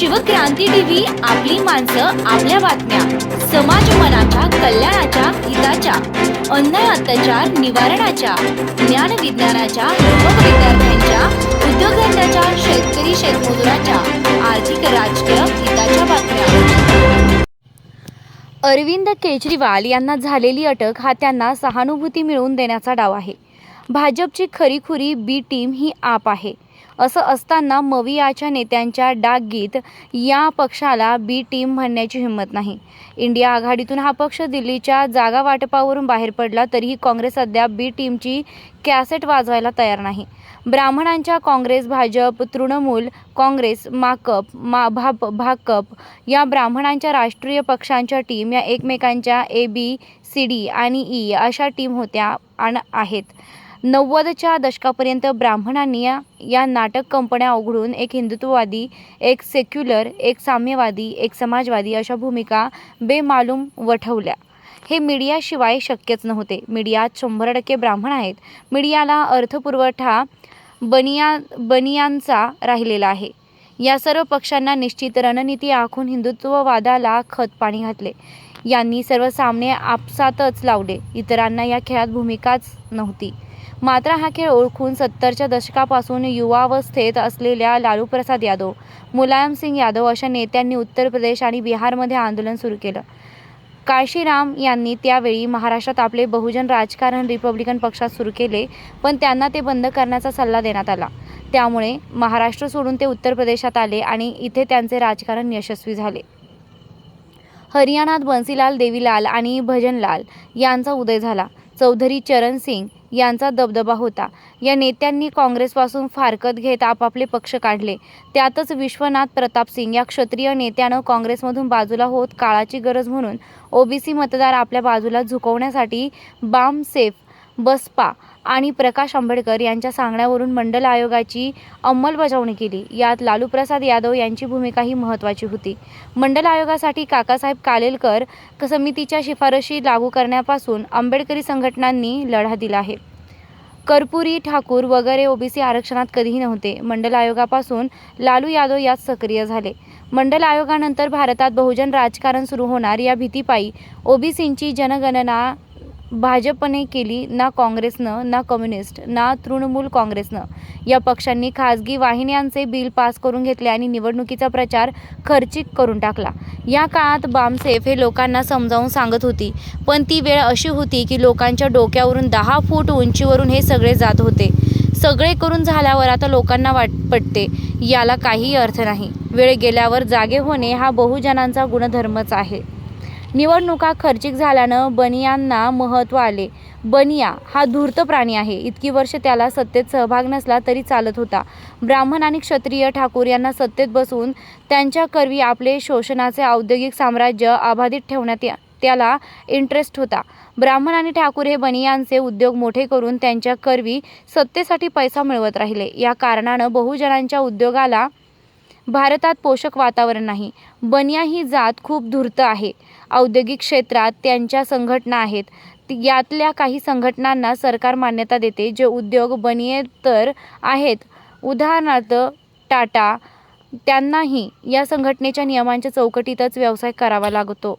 Shivkranti TV आपली माणसं आपल्या बातम्या. समाज मनाच्या कल्याणाच्या हिताच्या. अन्याय अत्याचार निवारणाच्या. ज्ञान विज्ञानाच्या युवक विद्यार्थ्यांच्या उद्योगधंद्याच्या शेतकरी शेतमजुराच्या. आर्थिक राजकीय हिताच्या बातम्या. अरविंद केजरीवाल यांना झालेली अटक हा त्यांना सहानुभूती मिळवून देण्याचा डाव आहे. भाजपची खरीखुरी बी टीम ही आप आहे. असं असताना मवियाच्या नेत्यांच्या डागगीत या पक्षाला बी टीम म्हणण्याची हिंमत नाही. इंडिया आघाडीतून हा पक्ष दिल्लीच्या जागा वाटपावरून बाहेर पडला तरीही काँग्रेस अद्याप बी टीमची कॅसेट वाजवायला तयार नाही. ब्राह्मणांच्या काँग्रेस भाजप तृणमूल काँग्रेस माकप मा भाप भाकप या ब्राह्मणांच्या राष्ट्रीय पक्षांच्या टीम या एकमेकांच्या ए बी सी डी आणि ई अशा टीम होत्या आणि आहेत. नव्वदच्या दशकापर्यंत ब्राह्मणांनी या या नाटक कंपन्या उघडून एक हिंदुत्ववादी एक सेक्युलर एक साम्यवादी एक समाजवादी अशा भूमिका बेमालूम वठवल्या. हे मीडियाशिवाय शक्यच नव्हते. मीडियात शंभर टक्के ब्राह्मण आहेत. मीडियाला अर्थपुरवठा बनिया बनियांचा राहिलेला आहे. या सर्व पक्षांना निश्चित रणनीती आखून हिंदुत्ववादाला खतपाणी घातले. यांनी सर्व सामने आपसातच लावले. इतरांना या खेळात भूमिकाच नव्हती. मात्र हा खेळ ओळखून सत्तरच्या दशकापासून युवावस्थेत असलेल्या लालू प्रसाद यादव मुलायम सिंग यादव अशा नेत्यांनी उत्तर प्रदेश आणि बिहारमध्ये आंदोलन सुरू केलं. काशीराम यांनी त्यावेळी महाराष्ट्रात आपले बहुजन राजकारण रिपब्लिकन पक्षात सुरू केले पण त्यांना ते बंद करण्याचा सल्ला देण्यात आला. त्यामुळे महाराष्ट्र सोडून ते उत्तर प्रदेशात आले आणि इथे त्यांचे राजकारण यशस्वी झाले. हरियाणात बन्सीलाल देवीलाल आणि भजनलाल यांचा उदय झाला. चौधरी चरण सिंग यांचा दबदबा होता. या नेत्यांनी काँग्रेसपासून फारकत घेत आपापले पक्ष काढले. त्यातच विश्वनाथ प्रताप सिंग या क्षत्रिय नेत्यानं काँग्रेसमधून बाजूला होत काळाची गरज म्हणून ओबीसी मतदार आपल्या बाजूला झुकवण्यासाठी बाम सेफ बसपा आणि प्रकाश आंबेडकर यांच्या सांगण्यावरून मंडल आयोगाची अंमलबजावणी केली. यात लालू प्रसाद यादव यांची भूमिकाही महत्त्वाची होती. मंडल आयोगासाठी काकासाहेब कालेलकर समितीच्या शिफारशी लागू करण्यापासून आंबेडकरी संघटनांनी लढा दिला आहे. कर्पुरी ठाकूर वगैरे ओबीसी आरक्षणात कधीही नव्हते. मंडल आयोगापासून लालू यादव यात सक्रिय झाले. मंडल आयोगानंतर भारतात बहुजन राजकारण सुरू होणार या भीतीपायी ओबीसींची जनगणना भाजपने केली ना काँग्रेसनं ना कम्युनिस्ट ना तृणमूल काँग्रेसनं. या पक्षांनी खासगी वाहिन्यांचे बिल पास करून घेतले आणि निवडणुकीचा प्रचार खर्चिक करून टाकला. या काळात बामसेफ हे लोकांना समजावून सांगत होती पण ती वेळ अशी होती की लोकांच्या डोक्यावरून दहा फूट उंचीवरून हे सगळे जात होते. सगळे करून झाल्यावर आता लोकांना वाट पटते याला काहीही अर्थ नाही. वेळ गेल्यावर जागे होणे हा बहुजनांचा गुणधर्मच आहे. निवडणुका खर्चिक झाल्यानं बनियांना महत्त्व आले. बनिया हा धूर्त प्राणी आहे. इतकी वर्ष त्याला सत्तेत सहभाग नसला तरी चालत होता. ब्राह्मण आणि क्षत्रिय ठाकूर यांना सत्तेत बसून त्यांच्या करवी आपले शोषणाचे औद्योगिक साम्राज्य अबाधित ठेवण्यात या- त्याला इंटरेस्ट होता. ब्राह्मण आणि ठाकूर हे बनियांचे उद्योग मोठे करून त्यांच्या करवी सत्तेसाठी पैसा मिळवत राहिले. या कारणानं बहुजनांच्या उद्योगाला भारतात पोषक वातावरण नाही. बनिया ही जात खूप धूर्त आहे. औद्योगिक क्षेत्रात त्यांच्या संघटना आहेत. यातल्या काही संघटनांना सरकार मान्यता देते जे उद्योग बनियेतर आहेत. उदाहरणार्थ टाटा त्यांनाही या संघटनेच्या नियमांच्या चौकटीतच व्यवसाय करावा लागतो.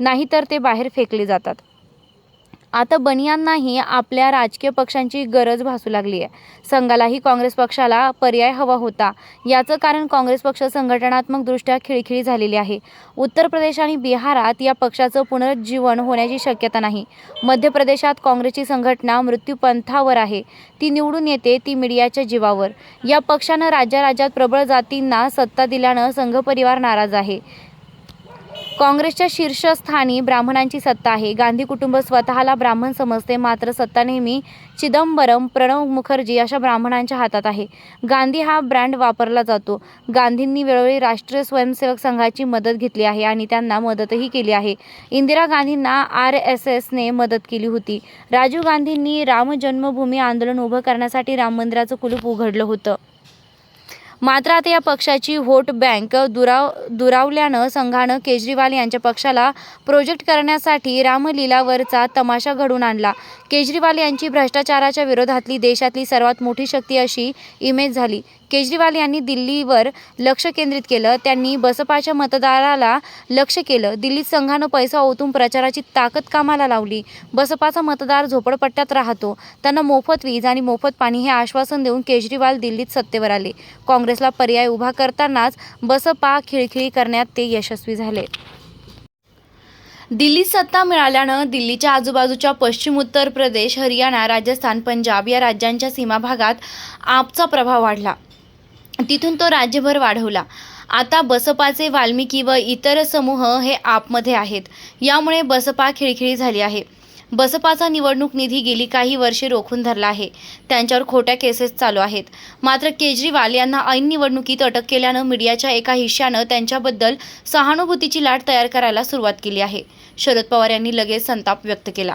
नाहीतर ते बाहेर फेकले जातात. आता बनियांनाही आपल्या राजकीय पक्षांची गरज भासू लागली आहे. संघालाही काँग्रेस पक्षाला पर्याय हवा होता. याचं कारण काँग्रेस पक्ष संघटनात्मकदृष्ट्या खिळखिळी झालेली आहे. उत्तर प्रदेश आणि बिहारात या पक्षाचं पुनरुज्जीवन होण्याची शक्यता नाही. मध्य प्रदेशात काँग्रेसची संघटना मृत्यूपंथावर आहे. ती निवडून येते ती मीडियाच्या जीवावर. या पक्षानं राज्या प्रबळ जातींना सत्ता दिल्यानं संघपरिवार नाराज आहे. काँग्रेसच्या शीर्षस्थानी ब्राह्मणांची सत्ता आहे. गांधी कुटुंब स्वतःला ब्राह्मण समजते मात्र सत्ता नेहमी चिदंबरम प्रणव मुखर्जी अशा ब्राह्मणांच्या हातात आहे. गांधी हा ब्रँड वापरला जातो. गांधींनी वेळोवेळी राष्ट्रीय स्वयंसेवक संघाची मदत घेतली आहे आणि त्यांना मदतही केली आहे. इंदिरा गांधींना आर एस एसने मदत केली होती. राजीव गांधींनी राम जन्मभूमी आंदोलन उभं करण्यासाठी राम मंदिराचं कुलूप उघडलं होतं. मात्र आता या पक्षाची व्होट बँक दुराव दुरावल्यानं संघानं केजरीवाल यांच्या पक्षाला प्रोजेक्ट करण्यासाठी रामलीलावरचा तमाशा घडून आणला. केजरीवाल यांची भ्रष्टाचाराच्या विरोधातली देशातली सर्वात मोठी शक्ती अशी इमेज झाली. केजरीवाल यांनी दिल्लीवर लक्ष केंद्रित केलं. त्यांनी बसपाच्या मतदाराला लक्ष केलं. दिल्लीत संघानं पैसा ओतून प्रचाराची ताकद कामाला लावली. बसपाचा मतदार झोपडपट्ट्यात राहतो. त्यांना मोफत वीज आणि मोफत पाणी हे आश्वासन देऊन केजरीवाल दिल्लीत सत्तेवर आले. काँग्रेसला पर्याय उभा करतानाच बसपा खिळखिळी करण्यात ते यशस्वी झाले. दिल्लीत सत्ता मिळाल्यानं दिल्लीच्या आजूबाजूच्या पश्चिम उत्तर प्रदेश हरियाणा राजस्थान पंजाब या राज्यांच्या सीमा भागात आपचा प्रभाव वाढला. तिथून तो राज्यभर वाढवला. आता बसपाचे वाल्मिकी व इतर समूह हे आपमध्ये आहेत. यामुळे बसपा खिळखिळी झाली आहे. बसपाचा निवडणूक निधी गेली काही वर्षे रोखून धरला आहे. त्यांच्यावर खोट्या केसेस चालू आहेत. मात्र केजरीवाल यांना ऐन निवडणुकीत अटक केल्यानं मीडियाच्या एका हिश्श्यानं त्यांच्याबद्दल सहानुभूतीची लाट तयार करायला सुरुवात केली आहे. शरद पवार यांनी लगेच संताप व्यक्त केला.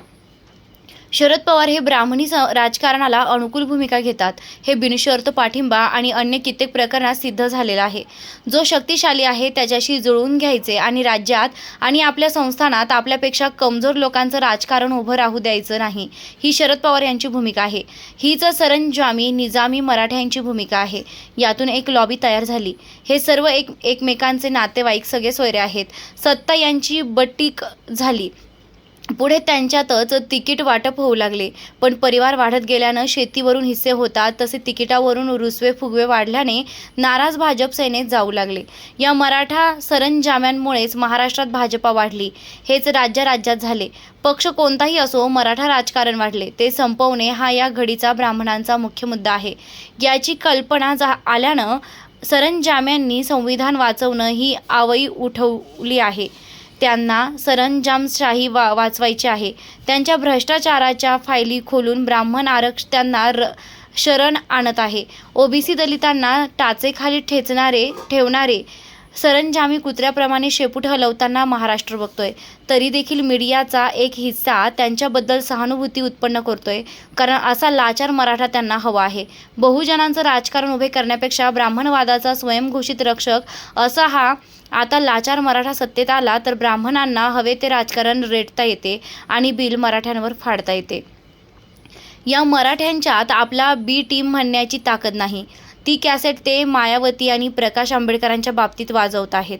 शरद पवार हे ब्राह्मणी स- राजकारणाला अनुकूल भूमिका घेतात. हे बिनशर्त पाठिंबा आणि अन्य कित्येक प्रकरणात सिद्ध झालेला आहे. जो शक्तिशाली आहे त्याच्याशी जुळवून घ्यायचे आणि राज्यात आणि आपल्या संस्थानात आपल्यापेक्षा कमजोर लोकांचं राजकारण उभं राहू द्यायचं नाही ही शरद पवार यांची भूमिका आहे. हीच सरंजामी निजामी मराठ्यांची भूमिका आहे. यातून एक लॉबी तयार झाली. हे सर्व एक एकमेकांचे नातेवाईक सगळे सोयरे आहेत. सत्ता यांची बट्टीक झाली. पुढे त्यांच्यातच तिकीट वाटप होऊ लागले. पण परिवार वाढत गेल्यानं शेतीवरून हिस्से होतात तसे तिकिटावरून रुसवे फुगवे वाढल्याने नाराज भाजप सेनेत जाऊ लागले. या मराठा सरंजाम्यांमुळेच महाराष्ट्रात भाजपा वाढली. हेच राज्य राज्यात झाले. पक्ष कोणताही असो मराठा राजकारण वाढले. ते संपवणे हा या घडीचा ब्राह्मणांचा मुख्य मुद्दा आहे. याची कल्पना जा आल्यानं सरंजाम्यांनी संविधान वाचवणं ही आवई उठवली आहे. त्यांना सरंजामशाही वा वाचवायची आहे. त्यांच्या भ्रष्टाचाराच्या फायली खोलून ब्राह्मण आरक्ष त्यांना र शरण आणत आहे. ओबीसी दलितांना टाचेखाली ठेचणारे ठेवणारे सरंजामी कुत्र्याप्रमाणे शेपूट हलवताना महाराष्ट्र बघतोय. तरी देखील मीडियाचा एक हिस्सा त्यांच्याबद्दल सहानुभूती उत्पन्न करतोय. कारण असा लाचार मराठा त्यांना हवा आहे. बहुजनांचं राजकारण उभे करण्यापेक्षा ब्राह्मणवादाचा स्वयंघोषित रक्षक असा हा आता लाचार मराठा सत्तेत आला तर ब्राह्मणांना हवे ते राजकारण रेटता येते आणि बिल मराठ्यांवर फाडता येते. या मराठ्यांच्यात आपला बी टीम म्हणण्याची ताकद नाही. ती कॅसेट ते मायावती आणि प्रकाश आंबेडकरांच्या बाबतीत वाजवत आहेत.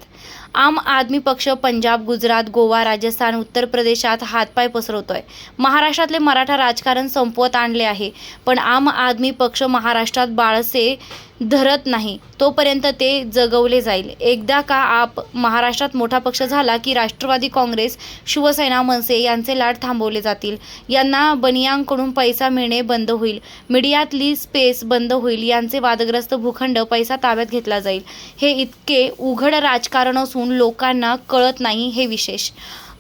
आम आदमी पक्ष पंजाब गुजरात गोवा राजस्थान उत्तर प्रदेशात हातपाय पसरवतोय. महाराष्ट्रातले मराठा राजकारण संपवत आणले आहे पण आम आदमी पक्ष महाराष्ट्रात बाळसे धरत नाही. तोपर्यंत ते जगवले जाईल. एकदा का आप महाराष्ट्रात मोठा पक्ष झाला की राष्ट्रवादी काँग्रेस शिवसेना मनसे यांचे लाट थांबवले जातील. यांना बनियांकडून पैसा मिळणे बंद होईल. मीडियातली स्पेस बंद होईल. यांचे वादग्रस्त भूखंड पैसा ताब्यात घेतला जाईल. हे इतके उघड राजकारण असून लोकांना कळत नाही हे विशेष.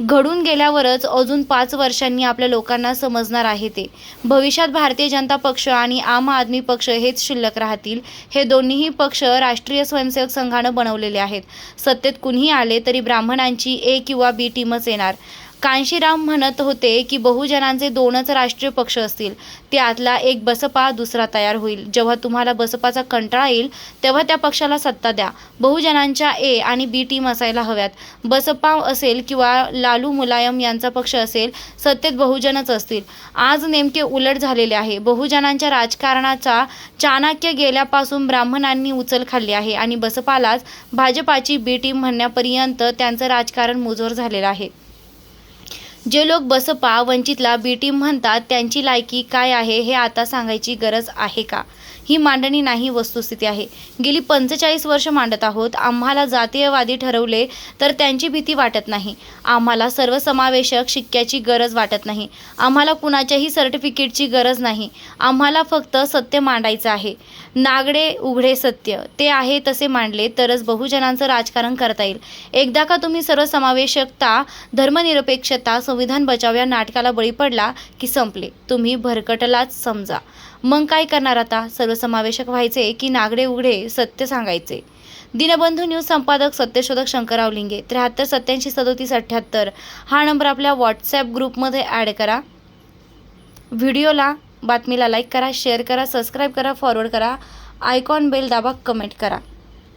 घडून गेल्यावरच अजून पाच वर्षांनी आपल्या लोकांना समजणार आहे ते. भविष्यात भारतीय जनता पक्ष आणि आम आदमी पक्ष हेच शिल्लक राहतील. हे दोन्हीही पक्ष राष्ट्रीय स्वयंसेवक संघानं बनवलेले आहेत. सत्तेत कुणीही आले तरी ब्राह्मणांची ए किंवा बी टीमच येणार. कांशीराम म्हणत होते की बहुजनांचे दोनच राष्ट्रीय पक्ष असतील. त्यातला एक बसपा दुसरा तयार होईल. जेव्हा तुम्हाला बसपाचा कंटाळा येईल तेव्हा त्या पक्षाला सत्ता द्या. बहुजनांच्या ए आणि बी टीम असायला हव्यात. बसपा असेल किंवा लालू मुलायम यांचा पक्ष असेल सत्तेत बहुजनच असतील. आज नेमके उलट झालेले आहे. बहुजनांच्या राजकारणाचा चाणक्य गेल्यापासून ब्राह्मणांनी उचल खाल्ली आहे आणि बसपालाच भाजपाची बी टीम म्हणण्यापर्यंत त्यांचं राजकारण मुजोर झालेलं आहे. जे लोक बसपा वंचितला बी टीम म्हणतात त्यांची लायकी काय आहे हे आता सांगायची गरज आहे का? ही मांडणी नाही वस्तुस्थिती आहे. गेली पंचेचाळीस वर्ष मांडत आहोत. आम्हाला जातीयवादी ठरवले तर त्यांची भीती वाटत नाही. आम्हाला सर्वसमावेशक शिक्क्याची गरज वाटत नाही. आम्हाला कुणाच्याही सर्टिफिकेटची गरज नाही. आम्हाला फक्त सत्य मांडायचं आहे. नागडे उघडे सत्य. ते आहे तसे मांडले तरच बहुजनांचं राजकारण करता येईल. एकदा का तुम्ही सर्वसमावेशकता धर्मनिरपेक्षता संविधान बचाव या नाटकाला बळी पडला की संपले. तुम्ही भरकटलाच समजा. मग काय करणार आता? सर्वसमावेशक व्हायचे की नागडे उघडे सत्य सांगायचे? दिनबंधू न्यूज संपादक सत्यशोधक शंकरराव लिंगे त्र्याहत्तर सत्याऐंशी सदोतीस अठ्ठ्याहत्तर. हा नंबर आपल्या व्हॉट्सॲप ग्रुपमध्ये ॲड करा. व्हिडिओला बातमीला लाईक करा शेअर करा सबस्क्राईब करा फॉरवर्ड करा. आयकॉन बेल दाबा कमेंट करा.